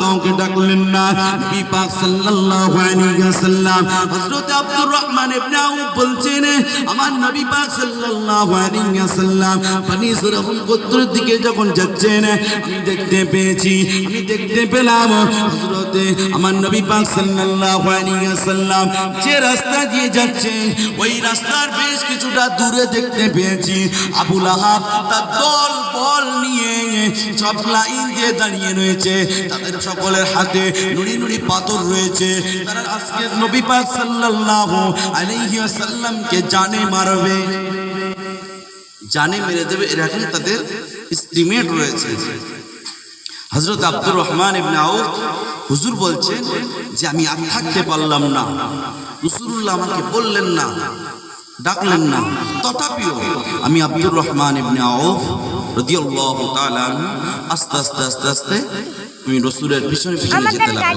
কাউকে ডাকলেন না। নবী পাক সাল্লাল্লাহু আলাইহি ওয়াসাল্লাম হযরত আব্দুর রহমান ইবনে আউফ বলছেন, আমার নবী পাক সাল্লাল্লাহু আলাইহি ওয়াসাল্লাম পানি সুরহুম গোত্রের দিকে যখন যাচ্ছেন, আমি দেখতে পেয়েছি, আমি দেখতে পেলাম হযরতে আমার নবী পাক সাল্লাল্লাহু আলাইহি ওয়াসাল্লাম যে রাস্তা দিয়ে যাচ্ছে, ওই রাস্তার বেশ কিছুটা দূরে দেখতে পেয়েছি। আবুল আহাব তার দল বল নিয়ে সব লাইন দিয়ে দাঁড়িয়ে রয়েছে। তাদের সকলের হাতে নুড়ি নুড়ি পাথর রয়েছে। তারা আজকে নবী পাক সাল্লাল্লাহু আলাইহি ওয়াসাল্লামকে জানে মারবে। জানে মেরে দেবে এরকম তাদের এস্টিমেট রয়েছে। হজরত আব্দুর রহমান ইবনে আউফ হুজুর বলছেন যে, আমি আর থাকতে পারলাম না। রসুল্লাহ আমাকে বললেন না, ডাকলেন না। তথাপিও আমি আব্দুর রহমান ইবনে আউফ রাদিয়াল্লাহু তাআলা আস্তে আস্তে আস্তে আস্তে আমি রসুলের পিছনে পিছনে যেতে লাগলাম।